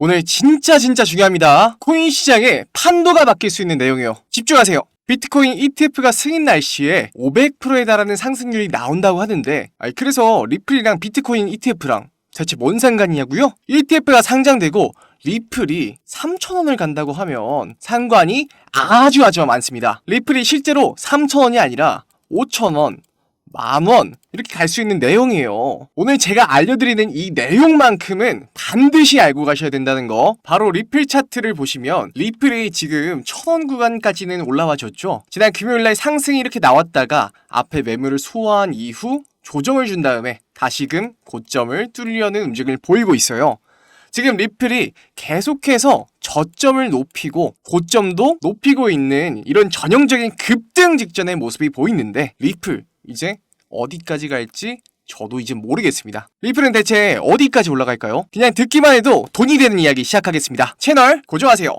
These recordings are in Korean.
오늘 진짜 진짜 중요합니다. 코인 시장에 판도가 바뀔 수 있는 내용이에요. 집중하세요. 비트코인 ETF가 승인 날씨에 500%에 달하는 상승률이 나온다고 하는데, 아니, 그래서 리플이랑 비트코인 ETF랑 대체 뭔 상관이냐고요? ETF가 상장되고 리플이 3,000원을 간다고 하면 상관이 아주 아주 많습니다. 리플이 실제로 3,000원이 아니라 5,000원, 만원 이렇게 갈 수 있는 내용이에요. 오늘 제가 알려드리는 이 내용만큼은 반드시 알고 가셔야 된다는 거. 바로 리플 차트를 보시면 리플이 지금 천원 구간까지는 올라와 줬죠. 지난 금요일날 상승이 이렇게 나왔다가 앞에 매물을 소화한 이후 조정을 준 다음에 다시금 고점을 뚫으려는 움직임을 보이고 있어요. 지금 리플이 계속해서 저점을 높이고 고점도 높이고 있는 이런 전형적인 급등 직전의 모습이 보이는데 리플 이제 어디까지 갈지 저도 이제 모르겠습니다. 리플은 대체 어디까지 올라갈까요? 그냥 듣기만 해도 돈이 되는 이야기 시작하겠습니다. 채널 고정하세요.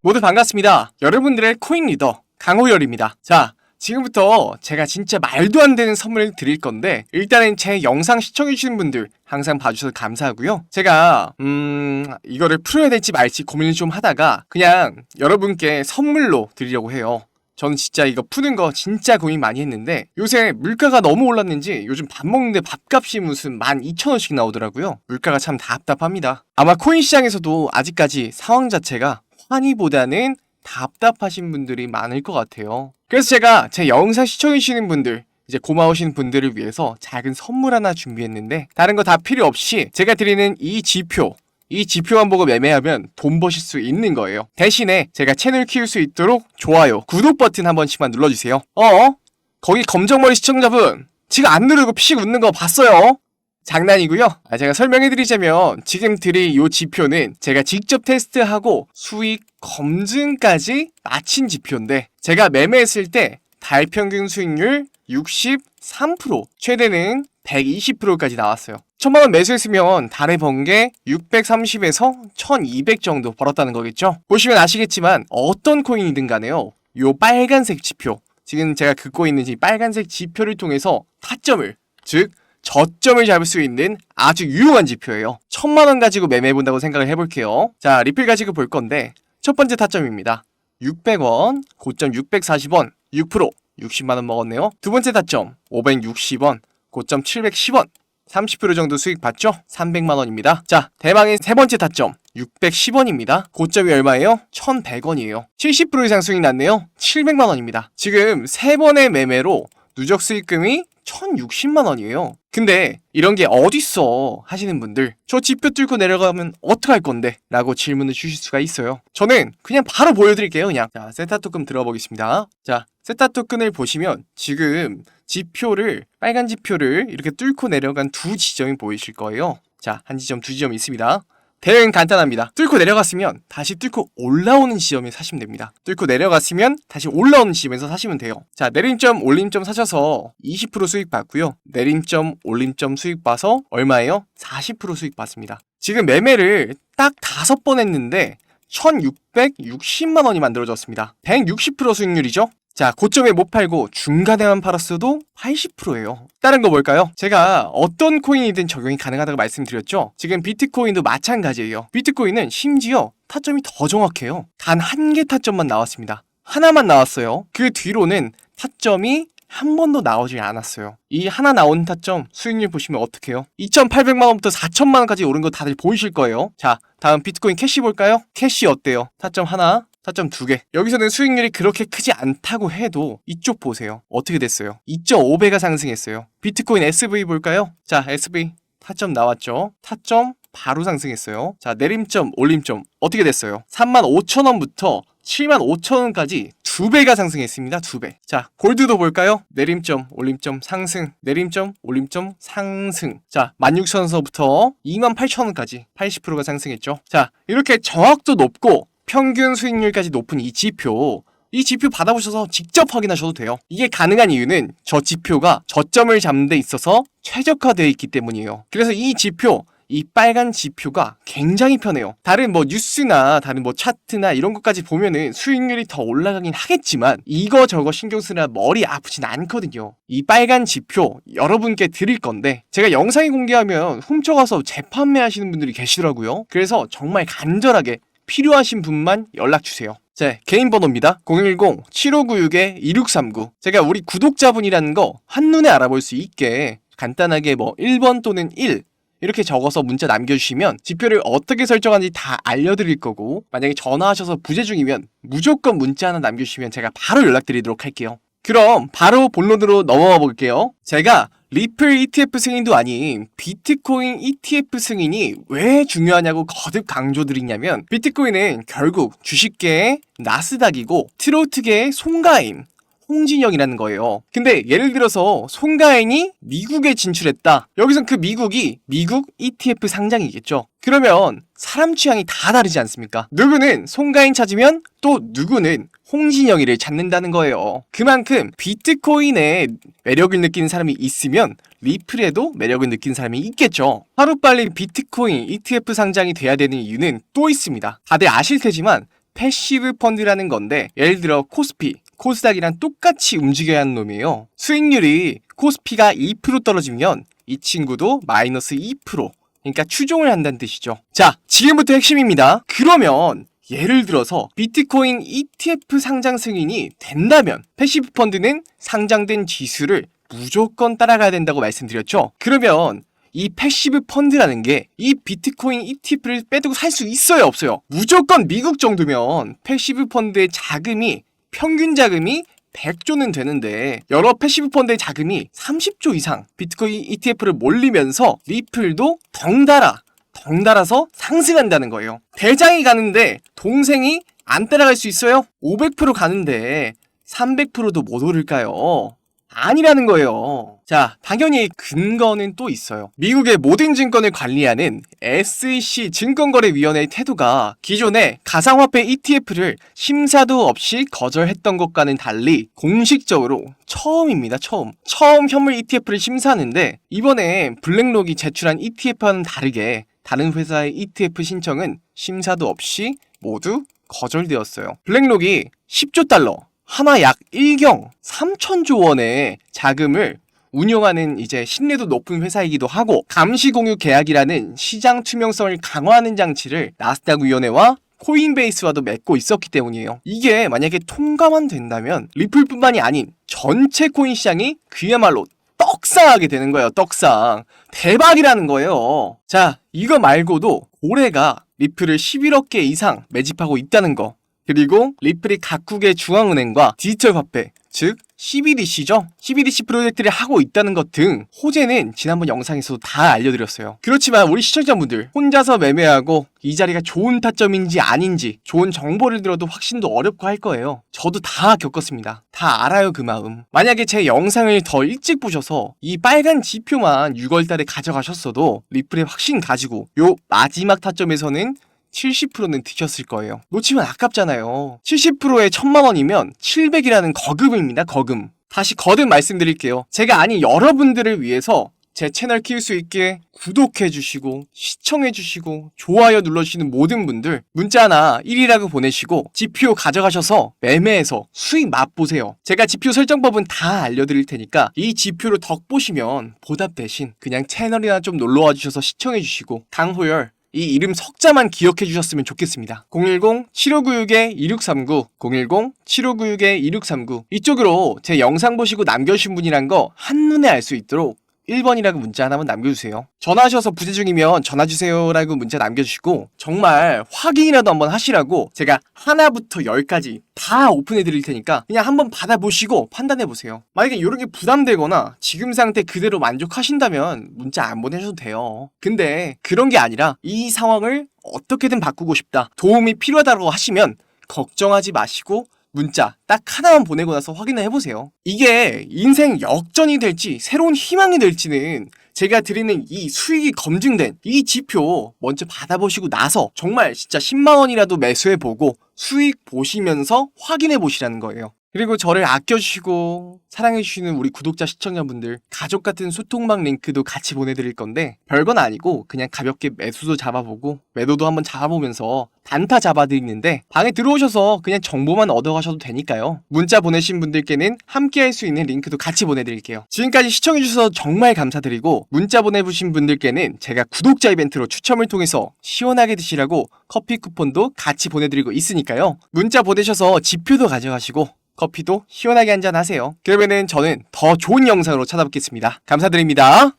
모두 반갑습니다. 여러분들의 코인 리더 강호열입니다. 자, 지금부터 제가 진짜 말도 안 되는 선물을 드릴 건데 일단은 제 영상 시청해주시는 분들 항상 봐주셔서 감사하고요. 제가 음 이거를 풀어야 될지 말지 고민을 좀 하다가 그냥 여러분께 선물로 드리려고 해요. 저는 진짜 이거 푸는 거 진짜 고민 많이 했는데 요새 물가가 너무 올랐는지 요즘 밥 먹는데 밥값이 무슨 12,000원씩 나오더라고요. 물가가 참 답답합니다. 아마 코인 시장에서도 아직까지 상황 자체가 환희보다는 답답하신 분들이 많을 것 같아요. 그래서 제가 제 영상 시청해주시는 분들, 이제 고마우신 분들을 위해서 작은 선물 하나 준비했는데, 다른 거 다 필요 없이 제가 드리는 이 지표, 이 지표만 보고 매매하면 돈 버실 수 있는 거예요. 대신에 제가 채널 키울 수 있도록 좋아요, 구독 버튼 한 번씩만 눌러주세요. 어? 거기 검정머리 시청자분, 지금 안 누르고 피식 웃는 거 봤어요? 장난이고요. 아, 제가 설명해드리자면 지금 드릴 이 지표는 제가 직접 테스트하고 수익 검증까지 마친 지표인데 제가 매매했을 때 달 평균 수익률 63% 최대는 120%까지 나왔어요. 천만 원 매수했으면 달에 번 게 630에서 1200 정도 벌었다는 거겠죠? 보시면 아시겠지만 어떤 코인이든 간에요. 요 빨간색 지표 지금 제가 긋고 있는 이 빨간색 지표를 통해서 타점을 즉 저점을 잡을 수 있는 아주 유용한 지표예요. 천만 원 가지고 매매해 본다고 생각을 해볼게요. 자, 리필 가지고 볼 건데 첫 번째 타점입니다. 600원, 고점 640원, 6% 60만 원 먹었네요. 두 번째 타점 560원, 고점 710원. 30% 정도 수익 봤죠? 300만 원입니다. 자, 대망의 세 번째 타점 610원입니다. 고점이 얼마예요? 1,100원이에요. 70% 이상 수익 났네요. 700만 원입니다. 지금 세 번의 매매로 누적 수익금이 1,060만 원이에요. 근데 이런 게 어딨어 하시는 분들 저 지표 뚫고 내려가면 어떡할 건데? 라고 질문을 주실 수가 있어요. 저는 그냥 바로 보여드릴게요 그냥. 자 세타 토큰 들어보겠습니다. 자 세타 토큰을 보시면 지금 지표를 빨간 지표를 이렇게 뚫고 내려간 두 지점이 보이실 거예요. 자 한 지점 두 지점 있습니다. 대응 간단합니다. 뚫고 내려갔으면 다시 뚫고 올라오는 지점에 사시면 됩니다. 뚫고 내려갔으면 다시 올라오는 지점에서 사시면 돼요. 자, 내림점, 올림점 사셔서 20% 수익 받고요. 내림점, 올림점 수익 봐서 얼마예요? 40% 수익 받습니다. 지금 매매를 딱 다섯 번 했는데 1660만 원이 만들어졌습니다. 160% 수익률이죠? 자, 고점에 못 팔고 중간에만 팔았어도 80%예요. 다른 거 뭘까요? 제가 어떤 코인이든 적용이 가능하다고 말씀드렸죠? 지금 비트코인도 마찬가지예요. 비트코인은 심지어 타점이 더 정확해요. 단 한 개 타점만 나왔습니다. 하나만 나왔어요. 그 뒤로는 타점이 한 번도 나오지 않았어요. 이 하나 나온 타점 수익률 보시면 어떡해요? 2,800만 원부터 4천만 원까지 오른 거 다들 보이실 거예요. 자, 다음 비트코인 캐시 볼까요? 캐시 어때요? 타점 하나, 타점 두 개. 여기서는 수익률이 그렇게 크지 않다고 해도 이쪽 보세요. 어떻게 됐어요? 2.5배가 상승했어요. 비트코인 SV 볼까요? 자, SV 타점 나왔죠? 타점 바로 상승했어요. 자, 내림점, 올림점 어떻게 됐어요? 35,000원부터 75,000원까지 두 배가 상승했습니다. 두 배. 자, 골드도 볼까요? 내림점, 올림점 상승, 내림점, 올림점 상승. 자, 16,000원서부터 28,000원까지 80%가 상승했죠. 자, 이렇게 정확도 높고 평균 수익률까지 높은 이 지표 이 지표 받아보셔서 직접 확인하셔도 돼요. 이게 가능한 이유는 저 지표가 저점을 잡는 데 있어서 최적화되어 있기 때문이에요. 그래서 이 지표 이 빨간 지표가 굉장히 편해요. 다른 뭐 뉴스나 다른 뭐 차트나 이런 것까지 보면은 수익률이 더 올라가긴 하겠지만 이거 저거 신경 쓰느라 머리 아프진 않거든요. 이 빨간 지표 여러분께 드릴 건데 제가 영상에 공개하면 훔쳐가서 재판매 하시는 분들이 계시더라고요. 그래서 정말 간절하게 필요하신 분만 연락 주세요. 제 개인 번호입니다. 010-7596-2639. 제가 우리 구독자분이라는 거 한눈에 알아볼 수 있게 간단하게 뭐 1번 또는 1 이렇게 적어서 문자 남겨주시면 지표를 어떻게 설정하는지 다 알려드릴 거고 만약에 전화하셔서 부재 중이면 무조건 문자 하나 남겨주시면 제가 바로 연락드리도록 할게요. 그럼 바로 본론으로 넘어가 볼게요. 제가 리플 ETF 승인도 아닌 비트코인 ETF 승인이 왜 중요하냐고 거듭 강조드리냐면 비트코인은 결국 주식계의 나스닥이고 트로트계의 송가인 홍진영이라는 거예요. 근데 예를 들어서 송가인이 미국에 진출했다. 여기선 그 미국이 미국 ETF 상장이겠죠. 그러면 사람 취향이 다 다르지 않습니까? 누구는 송가인 찾으면 또 누구는 홍진영이를 찾는다는 거예요. 그만큼 비트코인에 매력을 느끼는 사람이 있으면 리플에도 매력을 느끼는 사람이 있겠죠. 하루빨리 비트코인 ETF 상장이 돼야 되는 이유는 또 있습니다. 다들 아실 테지만 패시브 펀드라는 건데 예를 들어 코스피, 코스닥이랑 똑같이 움직여야 하는 놈이에요. 수익률이 코스피가 2% 떨어지면 이 친구도 마이너스 2%. 그러니까 추종을 한다는 뜻이죠. 자, 지금부터 핵심입니다. 그러면 예를 들어서 비트코인 ETF 상장 승인이 된다면 패시브 펀드는 상장된 지수를 무조건 따라가야 된다고 말씀드렸죠. 그러면 이 패시브 펀드라는 게 이 비트코인 ETF를 빼두고 살 수 있어요, 없어요? 무조건 미국 정도면 패시브 펀드의 자금이 평균 자금이 100조는 되는데 여러 패시브 펀드의 자금이 30조 이상 비트코인 ETF를 몰리면서 리플도 덩달아 덩달아서 상승한다는 거예요. 대장이 가는데 동생이 안 따라갈 수 있어요? 500% 가는데 300%도 못 오를까요? 아니라는 거예요. 자, 당연히 근거는 또 있어요. 미국의 모든 증권을 관리하는 SEC 증권거래위원회의 태도가 기존의 가상화폐 ETF를 심사도 없이 거절했던 것과는 달리 공식적으로 처음입니다, 처음. 처음 현물 ETF를 심사하는데 이번에 블랙록이 제출한 ETF와는 다르게 다른 회사의 ETF 신청은 심사도 없이 모두 거절되었어요. 블랙록이 10조 달러, 하나 약 1경 3천조 원의 자금을 운영하는 이제 신뢰도 높은 회사이기도 하고 감시 공유 계약이라는 시장 투명성을 강화하는 장치를 나스닥 위원회와 코인베이스와도 맺고 있었기 때문이에요. 이게 만약에 통과만 된다면 리플뿐만이 아닌 전체 코인 시장이 그야말로 떡상하게 되는 거예요. 떡상. 대박이라는 거예요. 자, 이거 말고도 올해가 리플을 11억 개 이상 매집하고 있다는 거. 그리고 리플이 각국의 중앙은행과 디지털 화폐, 즉 CBDC죠. CBDC 프로젝트를 하고 있다는 것 등 호재는 지난번 영상에서도 다 알려드렸어요. 그렇지만 우리 시청자분들 혼자서 매매하고 이 자리가 좋은 타점인지 아닌지 좋은 정보를 들어도 확신도 어렵고 할 거예요. 저도 다 겪었습니다. 다 알아요 그 마음. 만약에 제 영상을 더 일찍 보셔서 이 빨간 지표만 6월달에 가져가셨어도 리플의 확신 가지고 요 마지막 타점에서는 70%는 드셨을 거예요. 놓치면 아깝잖아요. 70%에 1000만 원이면 700이라는 거금입니다, 거금. 다시 거듭 말씀드릴게요. 제가 아닌 여러분들을 위해서 제 채널 키울 수 있게 구독해주시고, 시청해주시고, 좋아요 눌러주시는 모든 분들, 문자 하나 1이라고 보내시고, 지표 가져가셔서 매매해서 수익 맛보세요. 제가 지표 설정법은 다 알려드릴 테니까, 이 지표로 덕 보시면 보답 대신 그냥 채널이나 좀 놀러와 주셔서 시청해주시고, 강호열, 이 이름 석자만 기억해 주셨으면 좋겠습니다. 010-7596-2639, 010-7596-2639 이쪽으로 제 영상 보시고 남겨주신 분이란 거 한눈에 알 수 있도록 1번이라고 문자 하나만 남겨주세요. 전화하셔서 부재 중이면 전화주세요라고 문자 남겨주시고 정말 확인이라도 한번 하시라고 제가 하나부터 열까지 다 오픈해 드릴 테니까 그냥 한번 받아보시고 판단해 보세요. 만약에 이런 게 부담되거나 지금 상태 그대로 만족하신다면 문자 안 보내셔도 돼요. 근데 그런 게 아니라 이 상황을 어떻게든 바꾸고 싶다. 도움이 필요하다고 하시면 걱정하지 마시고 문자 딱 하나만 보내고 나서 확인을 해보세요. 이게 인생 역전이 될지 새로운 희망이 될지는 제가 드리는 이 수익이 검증된 이 지표 먼저 받아보시고 나서 정말 진짜 10만 원이라도 매수해보고 수익 보시면서 확인해 보시라는 거예요. 그리고 저를 아껴주시고 사랑해주시는 우리 구독자 시청자분들 가족 같은 소통방 링크도 같이 보내드릴 건데 별건 아니고 그냥 가볍게 매수도 잡아보고 매도도 한번 잡아보면서 단타 잡아드리는데 방에 들어오셔서 그냥 정보만 얻어가셔도 되니까요. 문자 보내신 분들께는 함께 할 수 있는 링크도 같이 보내드릴게요. 지금까지 시청해주셔서 정말 감사드리고 문자 보내주신 분들께는 제가 구독자 이벤트로 추첨을 통해서 시원하게 드시라고 커피 쿠폰도 같이 보내드리고 있으니까요. 문자 보내셔서 지표도 가져가시고 커피도 시원하게 한잔 하세요. 그러면은 저는 더 좋은 영상으로 찾아뵙겠습니다. 감사드립니다.